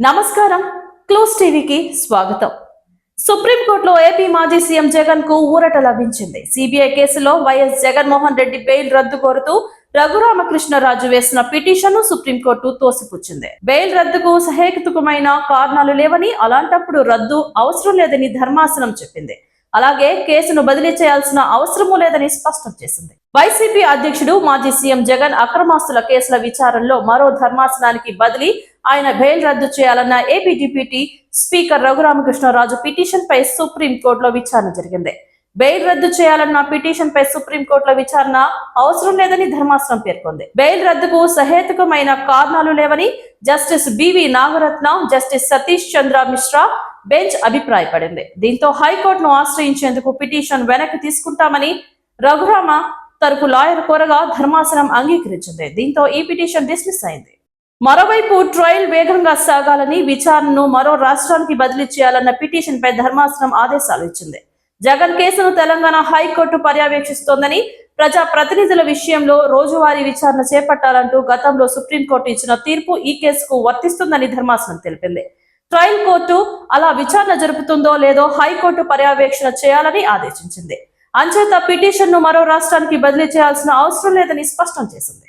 నమస్కారం. క్లోజ్ టీవీకి స్వాగతం. సుప్రీంకోర్టులో ఏపీ మాజీ సీఎం జగన్కు ఊరట లభించింది. సిబిఐ కేసులో వైఎస్ జగన్మోహన్ రెడ్డి బెయిల్ రద్దు కోరుతూ రఘురామకృష్ణరాజు వేసిన పిటిషన్ సుప్రీంకోర్టు తోసిపుచ్చింది. బెయిల్ రద్దుకు సహేతుకమైన కారణాలు లేవని అలాంటప్పుడు రద్దు అవసరం లేదని ధర్మాసనం చెప్పింది. అలాగే కేసును బదిలీ చేయాల్సిన అవసరమూ లేదని స్పష్టం చేసింది. వైసీపీ అధ్యక్షుడు మాజీ సీఎం జగన్ అక్రమాస్తుల కేసుల విచారణలో మరో ధర్మాసనానికి బదిలీ ఆయన బెయిల్ రద్దు చేయాలన్న AP deputy speaker Raghuramakrishnaraju petition పై సుప్రీం కోర్టులో విచారణ జరిగింది. బెయిల్ రద్దు చేయాలన్న పిటిషన్ పై సుప్రీం కోర్టులో విచారణ అవసరం లేదని ధర్మాసనం పేర్కొంది. బెయిల్ రద్దుకు సహేతుకమైన కారణాలు లేవని justice B V Nagarathna justice Satish Chandra Mishra bench అభిప్రాయపడింది. దీంతో హైకోర్టును ఆశ్రయించేందుకు పిటిషన్ వెనక్కి తీసుకుంటామని రఘురామ తరపు లాయర్ కోరగా ధర్మాసనం అంగీకరించింది. దీంతో ఈ పిటిషన్ డిస్మిస్ అయింది. మరోవైపు ట్రయల్ వేగంగా సాగాలని విచారణను మరో రాష్ట్రానికి బదిలీ చేయాలన్న పిటిషన్ పై ధర్మాసనం ఆదేశాలు ఇచ్చింది. జగన్ కేసును తెలంగాణ హైకోర్టు పర్యవేక్షిస్తోందని ప్రజా ప్రతినిధుల విషయంలో రోజువారీ విచారణ చేపట్టాలంటూ గతంలో సుప్రీంకోర్టు ఇచ్చిన తీర్పు ఈ కేసుకు వర్తిస్తుందని ధర్మాసనం తెలిపింది. ట్రయల్ కోర్టు అలా విచారణ జరుపుతుందో లేదో హైకోర్టు పర్యవేక్షణ చేయాలని ఆదేశించింది. అంచేత పిటిషన్ను మరో రాష్ట్రానికి బదిలీ చేయాల్సిన అవసరం లేదని స్పష్టం చేసింది.